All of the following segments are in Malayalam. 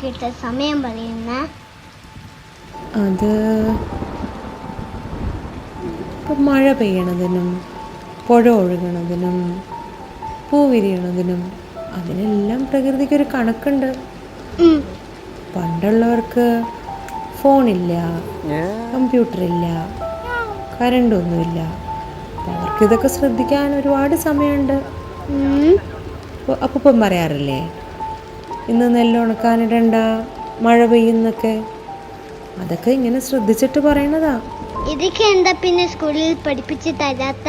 നോക്കിയിട്ട് സമയം പറയുന്ന അത് ഇപ്പം മഴ പെയ്യണതിനും പുഴ ഒഴുകണതിനും പൂ വിരിയണതിനും അതിനെല്ലാം പ്രകൃതിക്കൊരു കണക്കുണ്ട്. പണ്ടുള്ളവർക്ക് ഫോണില്ല കമ്പ്യൂട്ടർ ഇല്ല കരണ്ടൊന്നുമില്ല അവർക്ക് ഇതൊക്കെ ശ്രദ്ധിക്കാൻ ഒരുപാട് സമയമുണ്ട്. അപ്പം പറയാറില്ലേ ഇന്ന് നെല്ല് ഉണക്കാനിടണ്ട മഴ പെയ്യുന്നൊക്കെ. അതൊക്കെ ഇങ്ങനെ ശ്രദ്ധിച്ചിട്ട് പറയണതാ. ഇതൊക്കെ എന്താ പിന്നെ സ്കൂളിൽ പഠിപ്പിച്ച് തരാത്ത?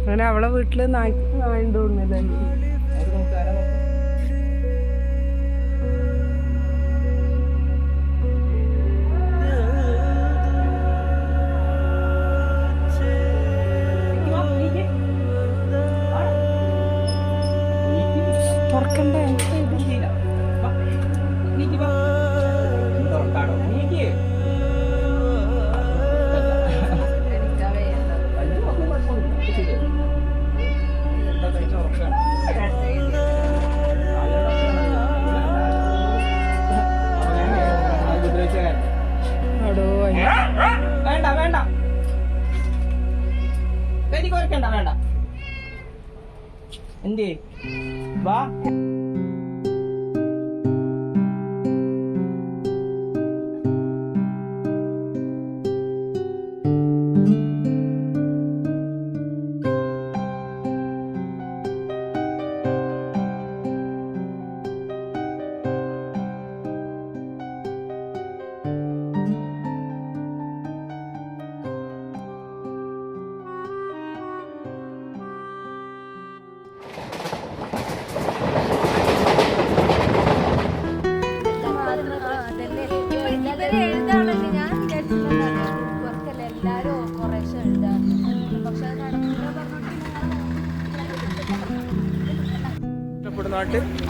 അങ്ങനെ അവളെ വീട്ടിൽ നായി തോന്നുന്നില്ലേ എനിക്ക് കുറയ്ക്കണ്ട വേണ്ട. എന്തേ വാ.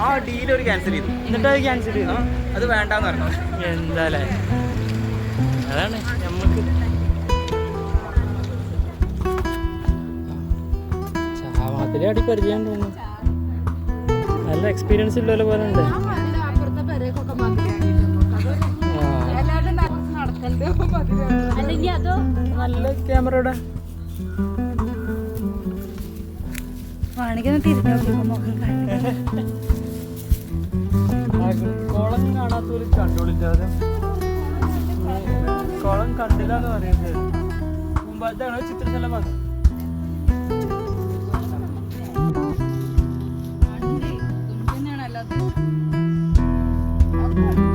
ആ ഡീൽ ഒരു ക്യാൻസൽ ചെയ്തു. എന്നിട്ട് അത് ക്യാൻസൽ ചെയ്തു. അത് വേണ്ടാന്ന് പറഞ്ഞു. എന്താലേ? അതാണ് നമുക്ക് അടി പരിചയം തോന്നുന്നു. നല്ല എക്സ്പീരിയൻസ് ഇല്ലല്ലോ പോലെ ഉണ്ട്. നല്ല ക്യാമറയുടെ. കുളം കാണാത്തൊരു കണ്ടുപിടിച്ചാതെ കുളം കണ്ടില്ല എന്ന് പറയുന്നത് മുമ്പ് അതാണ് thank അത്.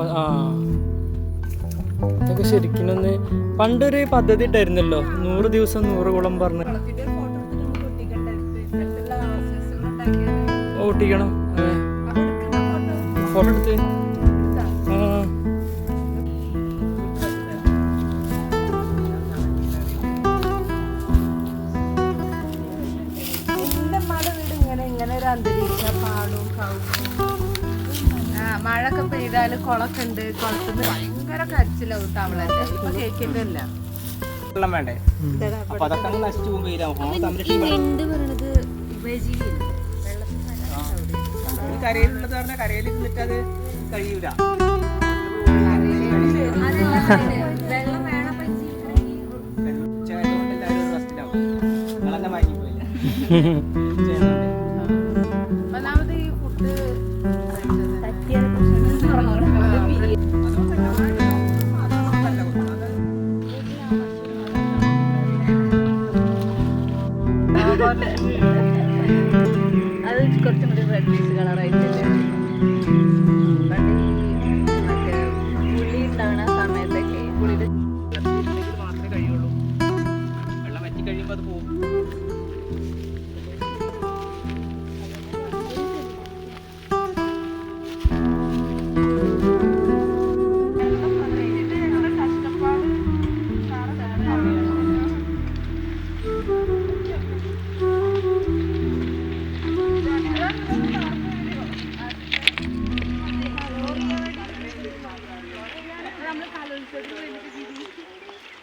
ആ. ഇതൊക്കെ ശരിക്കും ഒന്ന് പണ്ടൊരു പദ്ധതി ഉണ്ടായിരുന്നല്ലോ. നൂറ് ദിവസം നൂറ് കുളം പറഞ്ഞ്. ഓട്ടിക്കണം ഫോട്ടോ എടുത്ത്. ഇങ്ങനെ ഒരു അന്തരീക്ഷ പാടും ആ മഴയൊക്കെ പെയ്താൽ കുളൊക്കെ ഉണ്ട് കുളത്തിൽ ഭയങ്കര കരച്ചിലാവും തവളന്റെ ഇപ്പൊ കേൾക്കുന്നില്ല അത് എല്ലാവരും അത് കുറച്ചും കൂടി റെഡിഷ് കളറായിട്ടല്ലേ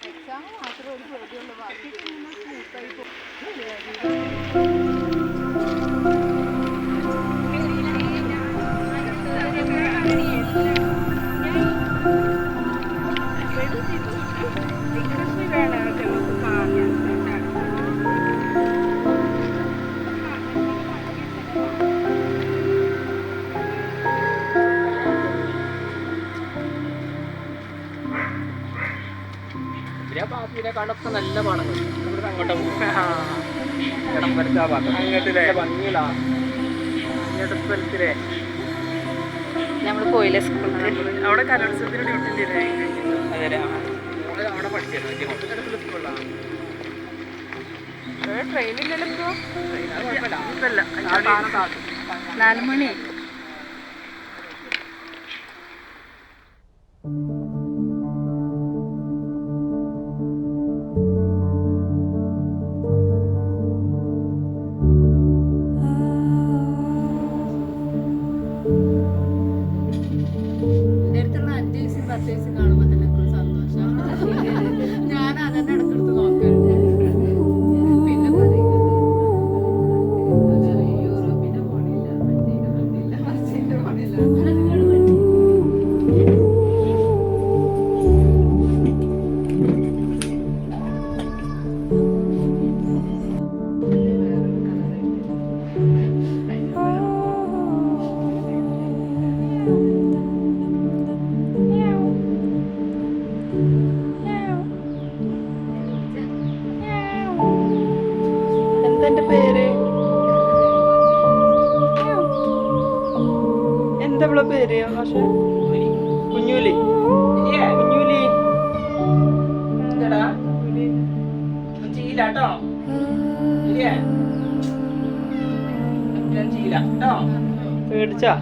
എക്സാം മാത്രമേ ഒരു പേടിയുള്ളൂ. ബാക്കിയൊക്കെ ഇങ്ങനെ സ്മൂത്തായി പോകും കാണൊക്കെ നല്ല പാടങ്ങൾ. ഇവിടെ അങ്ങോട്ട് അങ്ങോട്ടില്ലേ? ഭംഗിയിലാ നമ്മൾ പോയില്ലേ സ്കൂളിൽ അവിടെ കലോത്സവത്തിന് ഡ്യൂട്ടി അവിടെ അവിടെ പഠിച്ചിരുന്നു സ്കൂളിലാണ് ട്രെയിനില്ലല്ലോ നാല് മണി ചെയ്യില്ല കേട്ടോ ഇല്ലേ? ഞാൻ ചെയ്യില്ല. കേട്ടോ? പേടിച്ചാ?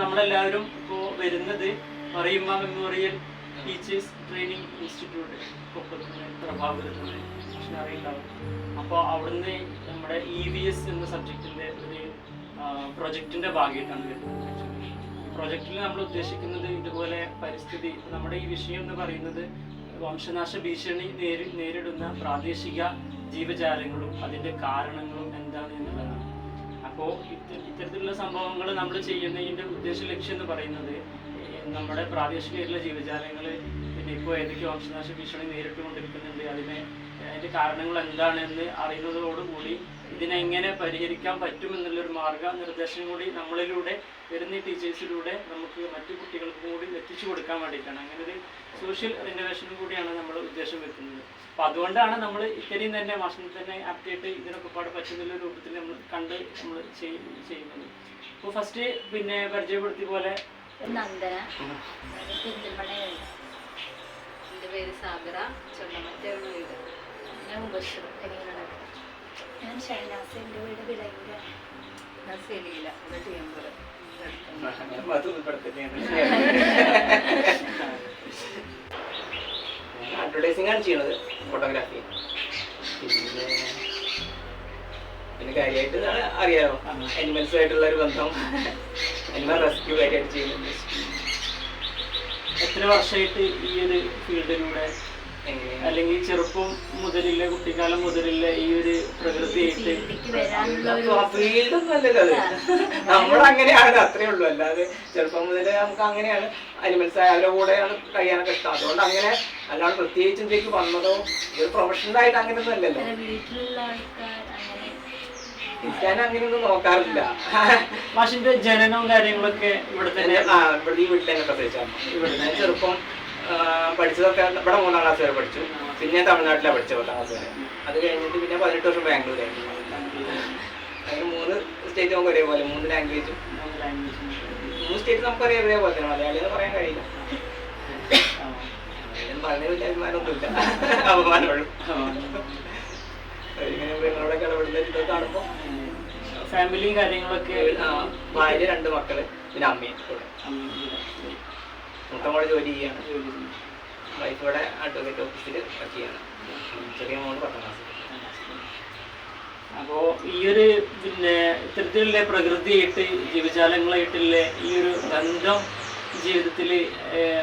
നമ്മളെല്ലാവരും ഇപ്പോൾ വരുന്നത് Mariamma memorial teachers training institute കൊപ്പത്തിന് പ്രഭാപുരത്തിന് അറിയുണ്ടാവും അപ്പോൾ അവിടുന്ന് നമ്മുടെ ഇ വി എസ് എന്ന സബ്ജക്റ്റിന്റെ ഒരു പ്രൊജക്റ്റിന്റെ ഭാഗമായിട്ടാണ് വരുന്നത്. പ്രൊജക്റ്റിൽ നമ്മൾ ഉദ്ദേശിക്കുന്നത് ഇതുപോലെ പരിസ്ഥിതി നമ്മുടെ ഈ വിഷയം എന്ന് പറയുന്നത് വംശനാശ ഭീഷണി നേരി നേരിടുന്ന പ്രാദേശിക ജീവജാലങ്ങളും അതിന്റെ കാരണങ്ങളും എന്താണ് എന്നുള്ളതാണ്. അപ്പോൾ ഇത്തരത്തിലുള്ള സംഭവങ്ങൾ നമ്മൾ ചെയ്യുന്നതിന്റെ ഉദ്ദേശ ലക്ഷ്യം എന്ന് പറയുന്നത് നമ്മുടെ പ്രാദേശികമായിട്ടുള്ള ജീവജാലങ്ങൾ പിന്നെ ഇപ്പോൾ ഏതൊക്കെ വംശനാശ ഭീഷണി നേരിട്ടുകൊണ്ടിരിക്കുന്നുണ്ട്. അതിനെ അതിന്റെ കാരണങ്ങൾ എന്താണെന്ന് അറിയുന്നതോടുകൂടി ഇതിനെങ്ങനെ പരിഹരിക്കാൻ പറ്റുമെന്നുള്ളൊരു മാർഗനിർദ്ദേശം കൂടി നമ്മളിലൂടെ വരുന്ന ടീച്ചേഴ്സിലൂടെ നമുക്ക് മറ്റു കുട്ടികൾക്കും കൂടി എത്തിച്ചു കൊടുക്കാൻ വേണ്ടിയിട്ടാണ്. അങ്ങനെ ഒരു സോഷ്യൽ റിനോവേഷനും കൂടിയാണ് നമ്മൾ ഉദ്ദേശം വെക്കുന്നത്. അപ്പോൾ അതുകൊണ്ടാണ് നമ്മൾ ഇത്രയും തന്നെ മാസം തന്നെ ആപ്റ്റായിട്ട് ഇതിനൊക്കെ പാട് പറ്റുന്ന രൂപത്തിൽ നമ്മൾ കണ്ട് നമ്മൾ ചെയ്യുന്നത്. അപ്പോൾ ഫസ്റ്റ് പിന്നെ പരിചയപ്പെടുത്തിയ പോലെ നന്ദന. പെരിന്തൽമണ്ണയാണ് എന്റെ പേര് സാബിറ ചൊണ്ടമറ്റ വീട്. ഞാൻ കരിയനാണ് ഞാൻ ഷൈനാസ് എന്റെ വീട് വിളയൂരാണ് ഞാൻ സെലീല ഇവിടെ ടീമ്പർ. അഡ്വർടൈസിംഗ് ആണ് ചെയ്യണത് ഫോട്ടോഗ്രാഫി പിന്നെ പിന്നെ കാര്യമായിട്ട് അറിയാമോ അനിമൽസുമായിട്ടുള്ള ആയിട്ടുള്ള ഒരു ബന്ധം. അനിമൽ റെസ്ക്യൂ കാര്യമായിട്ട് ചെയ്യുന്നുണ്ട്. എത്ര വർഷമായിട്ട് ഈ ഒരു ഫീൽഡിലൂടെ? അല്ലെങ്കിൽ ചെറുപ്പം മുതലില്ല കുട്ടിക്കാലം മുതലില്ല ഈ ഒരു പ്രകൃതിയായിട്ട്? ഒരു ഫീൽഡൊന്നും അല്ലല്ലോ അത്. നമ്മൾ അങ്ങനെയാണ് അത്രേ ഉള്ളൂ. അല്ലാതെ ചെറുപ്പം മുതലേ നമുക്ക് അങ്ങനെയാണ്. അനിമൽസ് അവരുടെ കൂടെയാണ് കഴിയാനൊക്കെ ഇഷ്ടം. അതുകൊണ്ട് അങ്ങനെ അല്ലാണ്ട് പ്രത്യേകിച്ച് ഇതിലേക്ക് വന്നതോ ഇതൊരു പ്രൊഫഷണൽ ആയിട്ട് അങ്ങനെയൊന്നും അല്ലല്ലോ. അങ്ങനെ വീട്ടിലുള്ള ആൾക്കാർ ഞാൻ അങ്ങനെയൊന്നും നോക്കാറില്ല. മാഷിന്റെ ജനനവും കാര്യങ്ങളൊക്കെ ഇവിടെ തന്നെ ആ ഇവിടെ ഈ വീട്ടിൽ തന്നെ പ്രസവിച്ചാണ് ഇവിടെ ഞാൻ ചെറുപ്പം പഠിച്ചതൊക്കെ ഇവിടെ മൂന്നാം ക്ലാസ് വരെ പഠിച്ചു. പിന്നെ തമിഴ്നാട്ടിലാണ് പഠിച്ചത് പത്താം ക്ലാസ് വരെ. അത് കഴിഞ്ഞിട്ട് പിന്നെ പതിനെട്ട് വർഷം ബാംഗ്ലൂരായിരുന്നു അങ്ങനെ മൂന്ന് സ്റ്റേറ്റ് നമുക്ക് ഒരേപോലെ മൂന്ന് ലാംഗ്വേജും മൂന്ന് സ്റ്റേറ്റ് നമുക്ക് ഒരേ ഒരേപോലെ തന്നെ. മലയാളി എന്ന് പറയാൻ കഴിയില്ല. പറഞ്ഞ വലിയ അഭിമാനമൊന്നുമില്ല. അപമാനമുള്ളൂ. ഇങ്ങനെ നിങ്ങളോടൊക്കെ ഇടപെടുന്ന ഇതൊക്കെ കാണുമ്പോൾ ഫാമിലിയും കാര്യങ്ങളൊക്കെ ഭാര്യ രണ്ട് മക്കൾ പിന്നെ അമ്മയും കൂടെ. മൂത്ത മോളെ ജോലി ചെയ്യാണ് വൈഫ് ഇവിടെ അഡ്വക്കേറ്റ് ഓഫീസിൽ വർക്ക് ചെയ്യാണ്. ചെറിയ മോൾ പത്താം ക്ലാസ് അപ്പോ ഈ ഒരു പിന്നെ ഇത്തരത്തിലുള്ള പ്രകൃതിയായിട്ട് ജീവജാലങ്ങളായിട്ടുള്ള ഈ ഒരു ബന്ധം ജീവിതത്തിൽ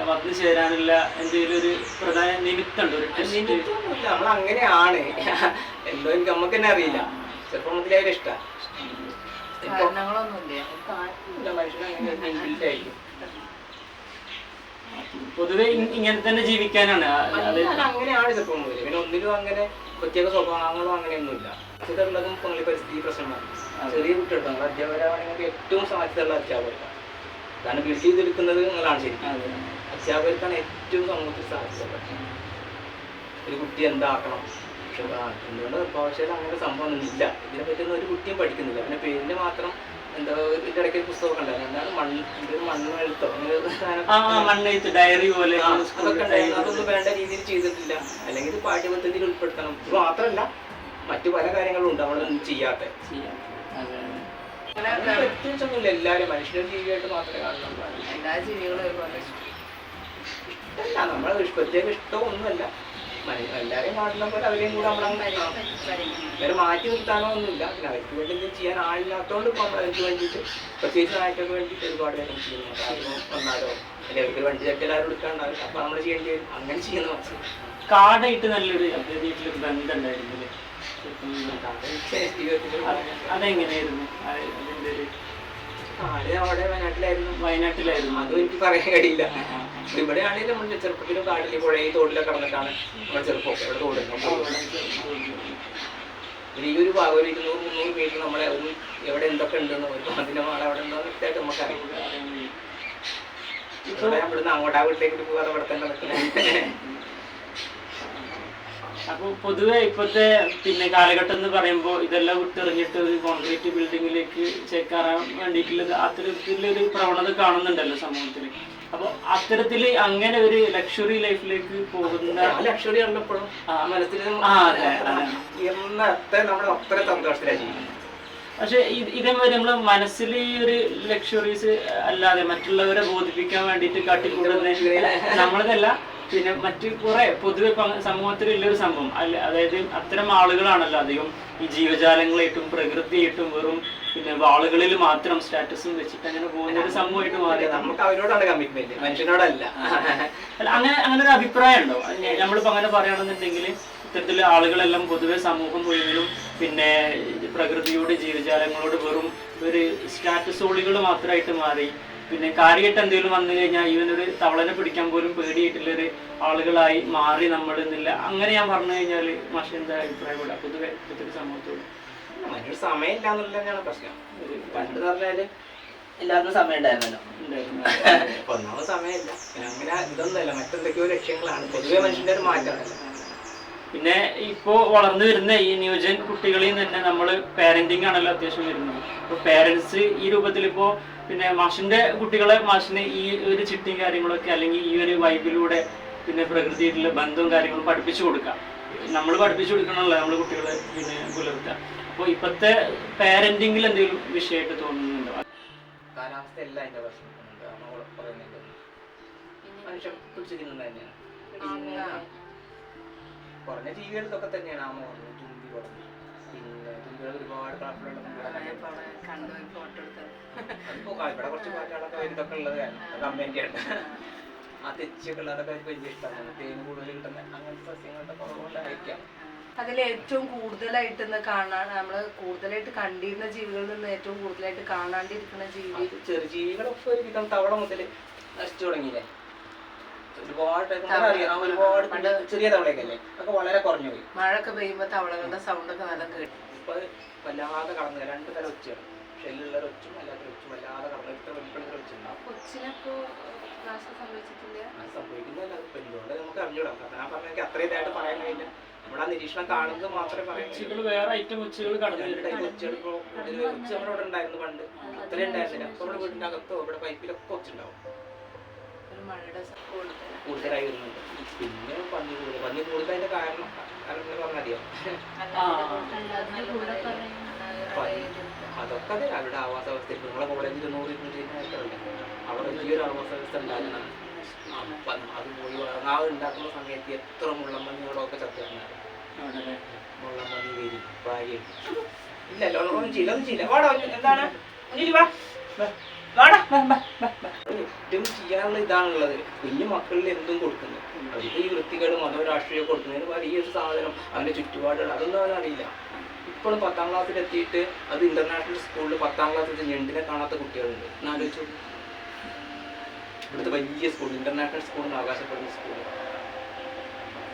വന്നു ചേരാനുള്ള എന്തെങ്കിലും ഒരു പ്രധാന നിമിത്തമുണ്ട്? നമ്മൾ അങ്ങനെയാണ് എന്തോ എനിക്ക് നമുക്ക് തന്നെ അറിയില്ല. ചെറുപ്പം മുതലേ ഒരു ഇഷ്ടമാണ് കാരണങ്ങളൊന്നുമില്ല മനുഷ്യൻ അങ്ങനെ ഇൻബിൽറ്റ് ആയിരിക്കും പൊതുവെ ഇങ്ങനെ തന്നെ ജീവിക്കാനാണ്. അങ്ങനെയാണ് ചെറുപ്പം പിന്നെ ഒന്നിലും അങ്ങനെ പ്രത്യേക സ്വഭാവങ്ങളോ അങ്ങനെയൊന്നുമില്ല. ഇതുള്ളതും പള്ളി പരിസ്ഥിതി പ്രശ്നമാണ്. ചെറിയ കുട്ടികൾ അധ്യാപകരാണെങ്കിൽ ഏറ്റവും സാധ്യതയുള്ള അധ്യാപകരാണ്. കാരണം ബിൽഡ് ചെയ്തെടുക്കുന്നത് നിങ്ങളാണ് ശരിക്കും. അധ്യാപകർക്കാണ് ഏറ്റവും സമൂഹത്തിൽ സാധ്യത ഒരു കുട്ടി എന്താക്കണം? പക്ഷെ എന്തുകൊണ്ട് ഭാഷയിൽ അങ്ങനെ സംഭവം ഇല്ല. ഇതിനെ പറ്റുന്ന ഒരു കുട്ടിയും പഠിക്കുന്നില്ല. പിന്നെ പേരിന് മാത്രം എന്താ ഇതിന്റെ ഇടയ്ക്ക് പുസ്തകമൊക്കെ പുസ്തകം ഉണ്ടായിരുന്നു. എന്താണ്? മണ്ണ് മണ്ണെഴുത്ത്? ഡയറി പോലെ അതൊക്കെ അതൊന്നും വേണ്ട രീതിയിൽ ചെയ്തിട്ടില്ല. അല്ലെങ്കിൽ ഇത് പാഠ്യപദ്ധതിയിൽ ഉൾപ്പെടുത്തണം. ഇത് മാത്രമല്ല മറ്റു പല കാര്യങ്ങളും ഉണ്ട്. നമ്മളൊന്നും ചെയ്യാത്ത. വ്യത്യാസമൊന്നുമില്ല എല്ലാവരും മനുഷ്യരുടെ ജീവിയായിട്ട് മാത്രമേ കാണുന്നുള്ളൂ. എല്ലാ ജീവികളും ഒരുപോലെ. ഇഷ്ടമല്ല നമ്മളെ ഇഷ്- പ്രത്യേക ഇഷ്ടമൊന്നുമല്ല. മന- എല്ലാവരെയും പാടുന്ന പോലെ അവരെയും കൂടെ നമ്മൾ വേറെ മാറ്റി നിർത്താനോ ഒന്നുമില്ല പിന്നെ അവർക്ക് വേണ്ടി എന്തെങ്കിലും ചെയ്യാൻ ആളില്ലാത്തതുകൊണ്ട് ഇപ്പോൾ നമ്മൾ അവർക്ക് വേണ്ടിയിട്ട് പ്രത്യേകിച്ച് നായ്ക്കൾക്ക് വേണ്ടിയിട്ട് ഒരുപാട് കാര്യം ചെയ്യുന്നുണ്ട് ആരും വന്നാലോ? അല്ലെങ്കിൽ അവർക്ക് വണ്ടി തട്ടി എല്ലാവരും എടുക്കാണ്ടാവില്ല അപ്പോൾ നമ്മൾ ചെയ്യേണ്ടി വരും. അങ്ങനെ ചെയ്യുന്ന കാടായിട്ട് നല്ലൊരു വീട്ടിലൊരു ബന്ധം അതെങ്ങനെയായിരുന്നു? ഒരു ആൾ അവിടെ വയനാട്ടിലായിരുന്നു. വയനാട്ടിലായിരുന്നു. അതും എനിക്ക് പറയാൻ കഴിയില്ല. ഇവിടെ ആണെങ്കിലും നമ്മൾ ചെറുപ്പത്തിലും കാടിലും പുഴയും തോട്ടിലൊക്കെ കടന്നിട്ടാണ് നമ്മുടെ ചെറുപ്പമൊക്കെ ഇവിടെ തോട്ടിലും ഈ ഒരു ഭാഗം ഒരു ഇരുന്നൂറ് മുന്നൂറ് മീറ്റർ നമ്മളെ ഒരു എവിടെ എന്തൊക്കെ ഉണ്ടെന്ന് ഒരു അതിന്റെ മാള അവിടെ ഉണ്ടോ വ്യക്തമായിട്ട് നമുക്ക് അറിയാം ഇവിടുന്ന് അങ്ങോട്ട് വീട്ടിലേക്ക് പോകാതെ ഇവിടെ തന്നെ നിൽക്കുന്നത് അപ്പോൾ പൊതുവെ ഇപ്പോഴത്തെ പിന്നെ കാലഘട്ടം എന്ന് പറയുമ്പോൾ ഇതെല്ലാം വിട്ടെറിഞ്ഞിട്ട് ഒരു കോൺക്രീറ്റ് ബിൽഡിങ്ങിലേക്ക് ചേക്കാറാൻ വേണ്ടിയിട്ടുള്ളത് അത്തരത്തിലൊരു പ്രവണത കാണുന്നുണ്ടല്ലോ സമൂഹത്തിൽ അപ്പോൾ അത്തരത്തിൽ അങ്ങനെ ഒരു ലക്ഷറി ലൈഫിലേക്ക് പോകുന്ന ലക്ഷറി കണ്ടപ്പോഴും. മനസ്സിൽ ആ, അതെ, അതെ. എന്ന അത്ര നമ്മൾ അത്ര സന്തോഷത്തിലാണ് ജീവിക്കുന്നത് പക്ഷെ ഇത് ഇതേമാതിരി നമ്മൾ മനസ്സിൽ ഈ ഒരു ലക്ഷറീസ് അല്ലാതെ മറ്റുള്ളവരെ ബോധിപ്പിക്കാൻ വേണ്ടിയിട്ട് കാട്ടിക്കൂടുന്ന നമ്മളതല്ല പിന്നെ മറ്റു കുറെ പൊതുവെ സമൂഹത്തിൽ ഉള്ളൊരു സംഭവം. അല്ല അതായത് അത്തരം ആളുകളാണല്ലോ അധികം ഈ ജീവജാലങ്ങളായിട്ടും പ്രകൃതിയായിട്ടും വെറും പിന്നെ വാളുകളിൽ മാത്രം സ്റ്റാറ്റസും വെച്ചിട്ട് അങ്ങനെ പോകുന്ന ഒരു സംഭവമായിട്ട് മാറി. നമുക്ക് അവരോടാണ് കമ്മിറ്റ്മെന്റ് മനുഷ്യനോടല്ല. അല്ല അങ്ങനെ അങ്ങനെ ഒരു അഭിപ്രായം ഉണ്ടോ? നമ്മളിപ്പോ അങ്ങനെ പറയുകയാണെന്നുണ്ടെങ്കിൽ ഇത്തരത്തിൽ ആളുകളെല്ലാം പൊതുവെ സമൂഹം മുഴുവനും പിന്നെ പ്രകൃതിയോട് ജീവജാലങ്ങളോട് വെറും ഒരു സ്റ്റാറ്റസോളികൾ മാത്രമായിട്ട് മാറി. പിന്നെ കാര്യമായിട്ട് എന്തെങ്കിലും വന്നു കഴിഞ്ഞാൽ ഇവനൊരു തവളനെ പിടിക്കാൻ പോലും പേടിയായിട്ടുള്ളൊരു ആളുകളായി മാറി നമ്മൾ എന്നില്ല. അങ്ങനെ ഞാൻ പറഞ്ഞു കഴിഞ്ഞാൽ മാഷ എന്താ അഭിപ്രായമില്ല പൊതുവെ ഇപ്പോഴത്തെ സമൂഹത്തോട് മനുഷ്യ സമയമില്ല എന്നുള്ളത് തന്നെയാണ് പ്രശ്നം. പണ്ട് പറഞ്ഞാൽ എല്ലാവർക്കും സമയം ഉണ്ടായിരുന്നല്ലോ. ഒന്നാമത് സമയമില്ല. പിന്നെ അങ്ങനെ ഇതൊന്നുമല്ല മറ്റെന്തൊക്കെയോ ലക്ഷ്യങ്ങളാണ്. പൊതുവെ മനുഷ്യന്റെ ഒരു മാറ്റമല്ല. പിന്നെ ഇപ്പോ വളർന്നു വരുന്ന ഈ ന്യൂജൻ കുട്ടികളിൽ നിന്ന് തന്നെ നമ്മൾ പാരന്റിങ് ആണല്ലോ അത്യാവശ്യം വരുന്നത്. അപ്പോൾ പാരന്റ്സ് ഈ രൂപത്തിൽ ഇപ്പോ പിന്നെ മാഷിന്റെ കുട്ടികളെ മാഷിന് ഈ ഒരു ചിട്ടിയും കാര്യങ്ങളൊക്കെ അല്ലെങ്കിൽ ഈ ഒരു വൈബിലൂടെ പിന്നെ പ്രകൃതിയായിട്ടുള്ള ബന്ധവും കാര്യങ്ങളും പഠിപ്പിച്ചു കൊടുക്കാം നമ്മൾ പഠിപ്പിച്ചു കൊടുക്കണമല്ലോ നമ്മൾ കുട്ടികളെ പിന്നെ പുലർത്തുക. അപ്പോൾ ഇപ്പോഴത്തെ പാരന്റിങ്ങിൽ എന്തെങ്കിലും വിഷയമായിട്ട് തോന്നുന്നുണ്ടോ? കാലാവസ്ഥ എല്ലാം അതിന്റെ പ്രശ്നം മനുഷ്യൻ തന്നെയാണ്. പിന്നെ കുറഞ്ഞ തന്നെയാണ് ആമ തുമ്പി തുമ്പികൾ ഒരുപാട് കളർഫുള്ള കണ്ടു ഫോട്ടോ എടുത്തത് അതിപ്പോ ആ, ഇവിടെ കുറച്ച് പാറ്റുകളൊക്കെ ഇതൊക്കെ ഉള്ളത് കാരണം കമ്പനിയാണ് ആ തെച്ചിയൊക്കെ ഉള്ളതൊക്കെ അവർക്ക് വലിയ ഇഷ്ടമാണ്. തേൻ കൂടുതൽ കിട്ടുന്ന അങ്ങനത്തെ സസ്യങ്ങളുടെ കുറവുകൊണ്ടായിരിക്കാം. അതിൽ ഏറ്റവും കൂടുതലായിട്ട് ഇന്ന് കാണാൻ നമ്മൾ കൂടുതലായിട്ട് കണ്ടിരുന്ന ജീവികളിൽ നിന്ന് ഏറ്റവും കൂടുതലായിട്ട് കാണാണ്ടിരിക്കുന്ന ജീവി ചെറു ജീവികളൊക്കെ ഒരുവിധം തവള മുതൽ നശിച്ചു തുടങ്ങിയില്ലേ? ഒരുപാട്. ഒരുപാട് ചെറിയ തവളയൊക്കെ അല്ലേ? അതൊക്കെ വളരെ കുറഞ്ഞു പോയി. മഴയൊക്കെ പെയ്യുമ്പോ തവളകളുടെ സൗണ്ട് ഒക്കെ നല്ല കേട്ടു. ഇപ്പൊ അത് വല്ലാതെ കടന്നു രണ്ട് തരം ഒച്ചയാണ്. ഷെല്ലുള്ള ഒച്ചും അല്ലാത്ത ഒച്ചും വല്ലാതെ കടന്നു ഇത്ര വലിപ്പമുള്ള ഒച്ചുണ്ടാവും അത് സംഭവിക്കുന്നില്ല. അത് എന്തുകൊണ്ട് നമുക്ക് അറിഞ്ഞൂടാ. കാരണം ഞാൻ പറഞ്ഞ അത്ര ഇതായിട്ട് പറയാൻ കഴിയില്ല. നമ്മൾ ആ നിരീക്ഷണം കാണുന്നത് മാത്രമേ പറയാൻ കഴിയൂ വേറെ ഐറ്റം ഒച്ചകൾ കടന്നു ഒച്ചകൾ ഇപ്പൊ ഇതിൽ ഒച്ച നമ്മുടെ ഇവിടെ ഉണ്ടായിരുന്നു പണ്ട്. അത്രയും ഉണ്ടായിരുന്നില്ല. അപ്പൊ നമ്മുടെ വീടിന്റെ അകത്തോ ഇവിടെ പൈപ്പിലൊക്കെ ഒച്ചുണ്ടാവും മഴയുടെ കൂടുതലായി. വരുന്നുണ്ട്. പിന്നെ പന്നി കൂടുതൽ. പന്നി കൂടുതലതിന്റെ കാരണം കാരണം പറയുന്നത് അതൊക്കെ അതെ. അവരുടെ ആവാസ വ്യവസ്ഥ നിങ്ങളെ കോളേജിൽ നൂറ് ഇരുന്നൂറ്റി ആൾക്കാരുണ്ട് അവിടെ ഈ ഒരു ആവാസ വ്യവസ്ഥ ഉണ്ടായിരുന്ന അപ്പം അത് പോയി ആ ഉണ്ടാക്കുന്ന സമയത്ത് എത്ര മുള്ളമ്മണികളൊക്കെ ചത്തുവന്നാണ് ആണല്ലേ? മുള്ളമ്മണി വരി. ഭാര്യ ഇല്ലല്ലോ ഒന്നും ചില വാടാ എന്താണ്? വാ. ഏറ്റവും ചെയ്യാനുള്ള ഇതാണുള്ളത്. കുഞ്ഞു മക്കളിൽ എന്തും കൊടുക്കുന്നു. ഈ വൃത്തികേട് മതോ രാഷ്ട്രീയം കൊടുക്കുന്നതിന് വലിയൊരു സാധനം അവന്റെ ചുറ്റുപാടുകൾ അതൊന്നും അവനറിയില്ല ഇപ്പോഴും പത്താം ക്ലാസ്സിൽ എത്തിയിട്ട് അത് ഇന്റർനാഷണൽ സ്കൂളിൽ പത്താം ക്ലാസ്സിൽ ഞണ്ടിനെ കാണാത്ത കുട്ടികളുണ്ട്. എന്നാലോചിച്ചു ഇവിടുത്തെ വലിയ സ്കൂൾ ഇന്റർനാഷണൽ സ്കൂളിൽ അവകാശപ്പെടുന്ന സ്കൂൾ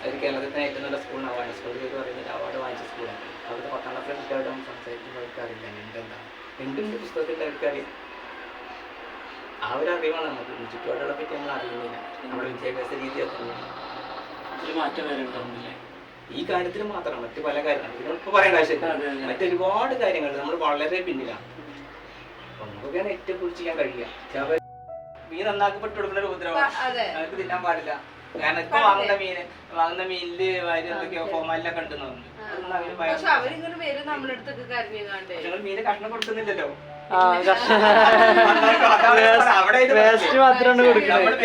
അതിൽ കേരളത്തിലെ ഏറ്റവും നല്ല സ്കൂളിന് അവാർഡ് സ്കൂൾ എന്ന് പറയുന്നത് അവാർഡ് വാങ്ങിച്ച സ്കൂളാണ് അവിടുത്തെ പത്താം ക്ലാസ്സിലെ കുട്ടികളോട് നമ്മൾ സംസാരിക്കുമ്പോൾ അവർക്ക് അറിയില്ല ഞണ്ട് എന്താണ്. ഞണ്ടുണ്ട് പുസ്തകത്തിൽ അവർക്ക് അറിയാം. ആ ഒരു അറിവാണ് നമുക്ക്. ചുറ്റുപാടുകളെ പറ്റി നമ്മൾ അറിയുന്നില്ല. നമ്മുടെ വിദ്യാഭ്യാസ രീതിയൊക്കെ തന്നെയാണ് മാറ്റം ഈ കാര്യത്തിൽ മാത്രം മറ്റ് പല കാര്യങ്ങളും. ഇപ്പൊ പറയേണ്ട ആവശ്യമില്ല. മറ്റൊരുപാട് കാര്യങ്ങൾ നമ്മൾ വളരെ പിന്നിലാണ്. നമുക്കൊക്കെയാണ് നമുക്കാണ് ഏറ്റവും കുറിച്ച് ചെയ്യാൻ കഴിയുക മീൻ നന്നാക്കപ്പെട്ട് കൊടുക്കുന്ന ഒരു ഉപദ്രവം. അവർക്ക് തിന്നാൻ പാടില്ല. കാരണം ഇപ്പൊ വാങ്ങുന്ന മീന് വാങ്ങുന്ന മീനിൽ വാരി എന്തൊക്കെയോ ഫോമാലിലൊക്കെ ഉണ്ടെന്ന് പറഞ്ഞു അവർ മീന് കഷ്ണം കൊടുക്കുന്നില്ലല്ലോ. വേസ്റ്റ് മാത്രമാണ് കൊടുക്കുന്നത്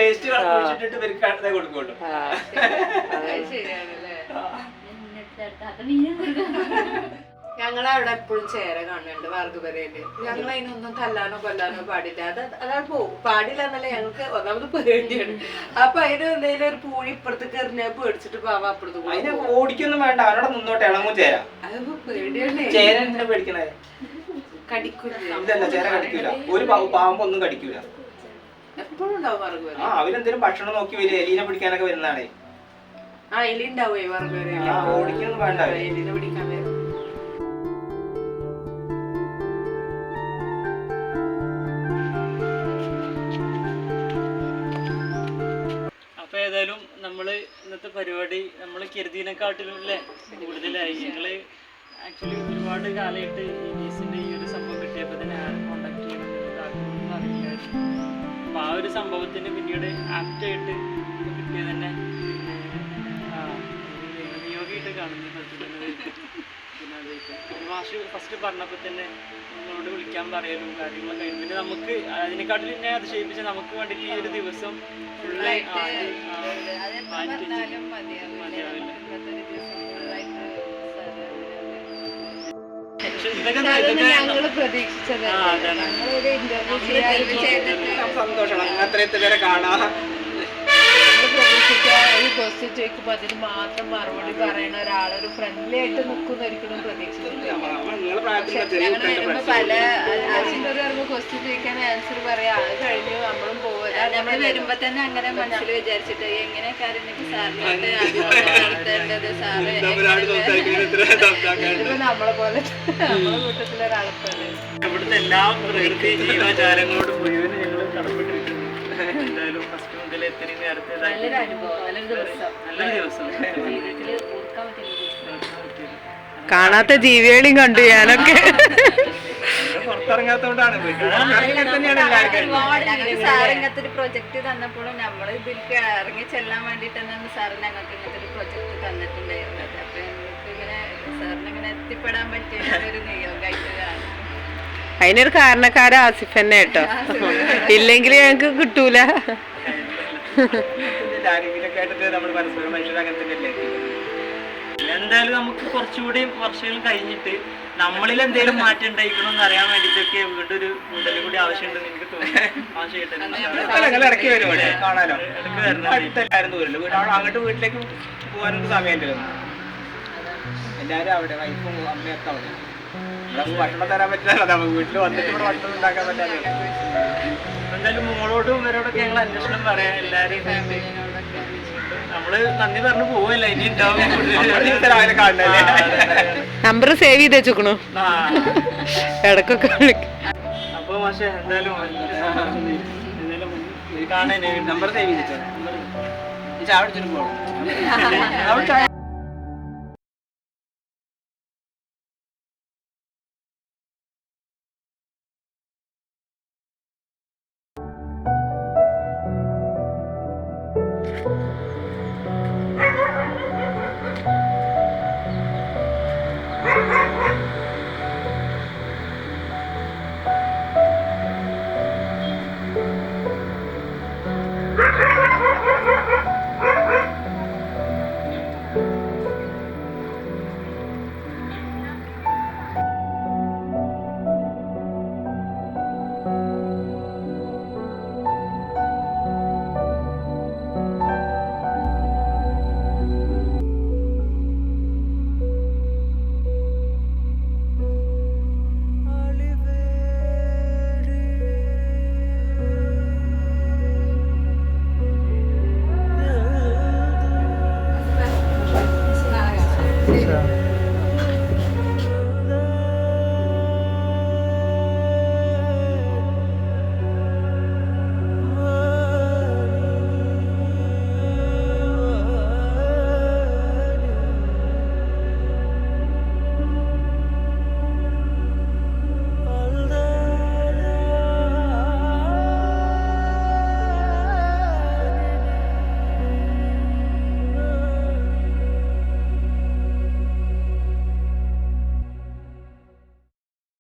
ഞങ്ങളവിടെ എപ്പോഴും ചേര കാണുന്നുണ്ട് വർഗപരയിൽ ഞങ്ങൾ അതിനൊന്നും തല്ലാനോ കൊല്ലാനോ പാടില്ല. അത് അതാണ് പോകും പാടില്ല എന്നല്ല ഞങ്ങൾക്ക് ഒന്നാമത് പേടിയാണ്. അപ്പൊ അതിന് എന്തെങ്കിലും ഒരു പൂഴി ഇപ്പുറത്തേക്ക് എറിഞ്ഞാൽ പേടിച്ചിട്ട് പാവ അപ്പുറത്ത് പോകും. ഓടിക്കൊന്നും വേണ്ട. അവരോട് മുന്നോട്ട് ഇളങ്ങും ചേരാ. അതിപ്പോ പേടിയല്ലേ? ചേര എന്തിനാ പേടിക്കണേ? ഇതല്ല ചേര കടിക്കൂല. ഒരു പാമ്പ് ഒന്നും കടിക്കൂല. എപ്പോഴും ഉണ്ടാവും വർഗപര ആ അവരെന്തേലും ഭക്ഷണം നോക്കി വരും എലീനെ പിടിക്കാനൊക്കെ വരുന്നതാണേ. ആ എലി ഉണ്ടാവേ ഓടിക്കൊന്നും വേണ്ട. എലിനെ പിടിക്കാൻ വരും. ഏതായാലും നമ്മൾ ഇന്നത്തെ പരിപാടി നമ്മൾ കരുതിയതിനെക്കാട്ടിലും അല്ലേ? കൂടുതലായി. ഞങ്ങൾ ആക്ച്വലി ഒരുപാട് കാലമായിട്ട് ഈ മീസിന്റെ ഈ ഒരു സംഭവം കിട്ടിയപ്പോൾ തന്നെ ആരും കോണ്ടാക്ട് ചെയ്യണം ആർക്കൊന്നും അറിയില്ലായിരുന്നു. അപ്പൊ ആ ഒരു സംഭവത്തിന് പിന്നീട് ആപ്റ്റ് ആയിട്ട് ഇത് കിട്ടിയത് തന്നെ പിന്നെ നിയോഗിയിട്ട് കാണുന്ന സത്യത്തിൽ പിന്നെ അതായിട്ട് ഒരു മാഷ് ഫസ്റ്റ് പറഞ്ഞപ്പോൾ തന്നെ നമ്മളോട് വിളിക്കാൻ പറയലും കാര്യങ്ങളൊക്കെ ആയിരുന്നു. പിന്നെ നമുക്ക് അതിനെക്കാട്ടിൽ എന്നെ അത് ക്ഷയിപ്പിച്ച നമുക്ക് വേണ്ടിയിട്ട് ഈ ഒരു ദിവസം ഫുള്ളായിട്ട് മതിയാവില്ല. ചെയ്യാൻ സന്തോഷം സന്തോഷമാണ്. അത്രയത്തെ പേരെ കാണാം. പ്രതീക്ഷിച്ച ഒരു ക്വസ്റ്റ്യൻ ചോദിക്കുമ്പോ അതിന് മാത്രം മറുപടി പറയുന്ന ഒരാളൊരു ഫ്രണ്ട്ലി ആയിട്ട് നിൽക്കുന്ന ഒരിക്കലും പ്രതീക്ഷിച്ചിട്ടില്ല നിങ്ങളെ പ്രായത്തിലുള്ള ചെറിയ ഞങ്ങൾ കുട്ടികളുടെ വരുമ്പോ പല ഒരു വരുമ്പോ ക്വസ്റ്റ്യൻ ചോദിക്കാൻ ആൻസർ പറയാ കഴിഞ്ഞു നമ്മളും പോവുക നമ്മൾ വരുമ്പോ തന്നെ അങ്ങനെ മനസ്സിൽ വിചാരിച്ചിട്ട് എങ്ങനെ കാര്യങ്ങൾക്ക് സാറിനോട്ട് നടത്തേണ്ടത് സാറ് ഇതിപ്പോ നമ്മളെ പോലെ നമ്മളെ കൂട്ടത്തിലെ ഒരാളെപ്പോലെ ഇവിടുത്തെ എല്ലാ പ്രകൃതി ജീവജാലങ്ങളോട് മുഴുവൻ ഞങ്ങൾ എന്തായാലും ഫസ്റ്റ് അടുത്തതായിട്ട് നല്ലൊരു ദിവസം. കാണാത്ത ജീവികളെയും കണ്ടു ഞാനൊക്കെ. പുറത്തിറങ്ങാത്തോണ്ടാണ് പ്രൊജക്ട് തന്നപ്പോഴും നമ്മൾ ഇതിൽ ഇറങ്ങി ചെല്ലാൻ വേണ്ടിട്ട് തന്നെയാണ് സാർ ഞങ്ങൾക്ക് ഇങ്ങനത്തെ ഒരു പ്രൊജക്ട് തന്നിട്ടുണ്ടായിരുന്നത്. അപ്പൊ ഞങ്ങൾക്ക് ഇങ്ങനെ സാറിന് ഇങ്ങനെ എത്തിപ്പെടാൻ പറ്റിയ ഒരു നിയോഗമായിട്ട് അതിനൊരു കാരണക്കാരൻ ആസിഫ് തന്നെ കേട്ടോ. ഇല്ലെങ്കിൽ ഞങ്ങക്ക് കിട്ടൂല. ആരെങ്കിലൊക്കെ ആയിട്ട് നമ്മൾ പരസ്പരം മനുഷ്യർ അങ്ങനെ തന്നെയല്ലേ എന്തായാലും നമുക്ക് കുറച്ചുകൂടി വർഷങ്ങൾ കഴിഞ്ഞിട്ട് നമ്മളിൽ എന്തെങ്കിലും മാറ്റം ഉണ്ടായിക്കണോ എന്ന് അറിയാൻ വേണ്ടിട്ടൊക്കെ വീണ്ടും ഒരു മുതൽ കൂടി ആവശ്യമുണ്ടെന്ന് എനിക്ക് അവിടെ അങ്ങോട്ട് വീട്ടിലേക്ക് സമയമില്ലല്ലോ. അവിടെ വൈഫും അമ്മയൊക്കെ അവിടെ. ഭക്ഷണം തരാൻ പറ്റില്ല. നമുക്ക് വീട്ടിൽ വന്നിട്ട് ഇവിടെ ഭക്ഷണം ഉണ്ടാക്കാൻ പറ്റാതെ. എന്തായാലും മോളോടും ഇവരോടൊക്കെ ഞങ്ങൾ അന്വേഷണം പറയാം. എല്ലാരെയും നമ്മൾ നന്ദി പറഞ്ഞു പോവല്ല? ഇനി ഉണ്ടാവും നമ്പർ സേവ് ചെയ്ത് വെച്ചോക്കണു. ഇടക്കൊക്കെ അപ്പൊ മാഷെ എന്തായാലും എന്തായാലും കാണാനേ നമ്പർ സേവ് ചെയ്തിട്ടോ അടിച്ചിട്ട് പോകണം